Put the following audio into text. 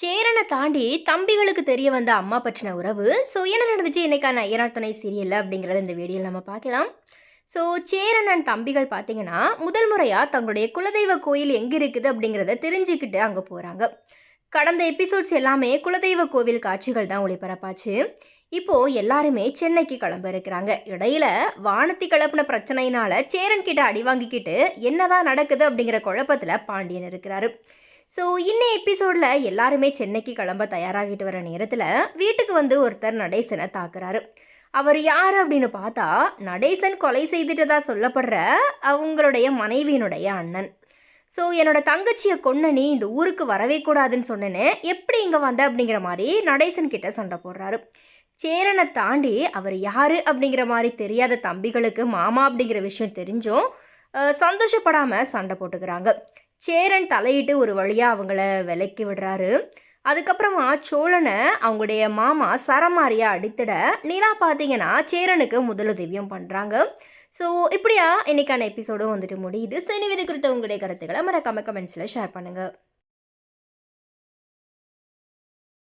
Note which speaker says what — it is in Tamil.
Speaker 1: சேரனை தாண்டி தம்பிகளுக்கு தெரிய வந்த அம்மா பற்றின உறவு ஸோ என்ன நடந்துச்சு? இன்னைக்கான ஐயனார் துணை சீரியல் அப்படிங்கிறத இந்த வீடியோவில் நம்ம பார்க்கலாம். ஸோ சேரன் அண்ட் தம்பிகள் பார்த்தீங்கன்னா முதல் முறையாக தங்களுடைய குலதெய்வ கோயில் எங்கே இருக்குது அப்படிங்கிறத தெரிஞ்சுக்கிட்டு அங்கே போகிறாங்க கடந்த எபிசோட்ஸ் எல்லாமே குலதெய்வ கோவில் காட்சிகள் தான் ஒளிபரப்பாச்சு. இப்போது எல்லாருமே சென்னைக்கு கிளம்ப இருக்கிறாங்க. இடையில வானத்தி கிளப்பின பிரச்சனையினால சேரன் கிட்ட அடி வாங்கிக்கிட்டு என்னதான் நடக்குது அப்படிங்கிற குழப்பத்தில் பாண்டியன் இருக்கிறாரு. ஸோ இன்னும் எபிசோடில் எல்லாருமே சென்னைக்கு கிளம்ப தயாராகிட்டு வர நேரத்தில் வீட்டுக்கு வந்து ஒருத்தர் நடேசனை தாக்குறாரு. அவர் யார் அப்படின்னு பார்த்தா நடேசன் கொலை செய்துட்டதா சொல்லப்படுற அவங்களுடைய மனைவியினுடைய அண்ணன். ஸோ என்னோட தங்கச்சியை கொன்ன நீ இந்த ஊருக்கு வரவே கூடாதுன்னு சொன்னேன்னு எப்படி இங்கே வந்த அப்படிங்கிற மாதிரி நடேசன் கிட்ட சண்டை போடுறாரு. சேரனை தாண்டி அவர் யார் அப்படிங்கிற மாதிரி தெரியாத தம்பிகளுக்கு மாமா அப்படிங்கிற விஷயம் தெரிஞ்சும் சந்தோஷப்படாமல் சண்டை போட்டுக்கிறாங்க. சேரன் தலையிட்டு ஒரு வழியாக அவங்கள விலக்கி விடுறாரு. அதுக்கப்புறமா சோழனை அவங்களுடைய மாமா சரமாரியா அடித்திட நிலா பார்த்தீங்கன்னா சேரனுக்கு முதலுதவியும் பண்ணுறாங்க ஸோ இப்படியா இன்னைக்கான எபிசோடும் வந்துட்டு முடியுது. ஸோ இனி இது குறித்த உங்களுடைய கருத்துக்களை மறக்காம கமெண்ட்ஸில் ஷேர் பண்ணுங்கள்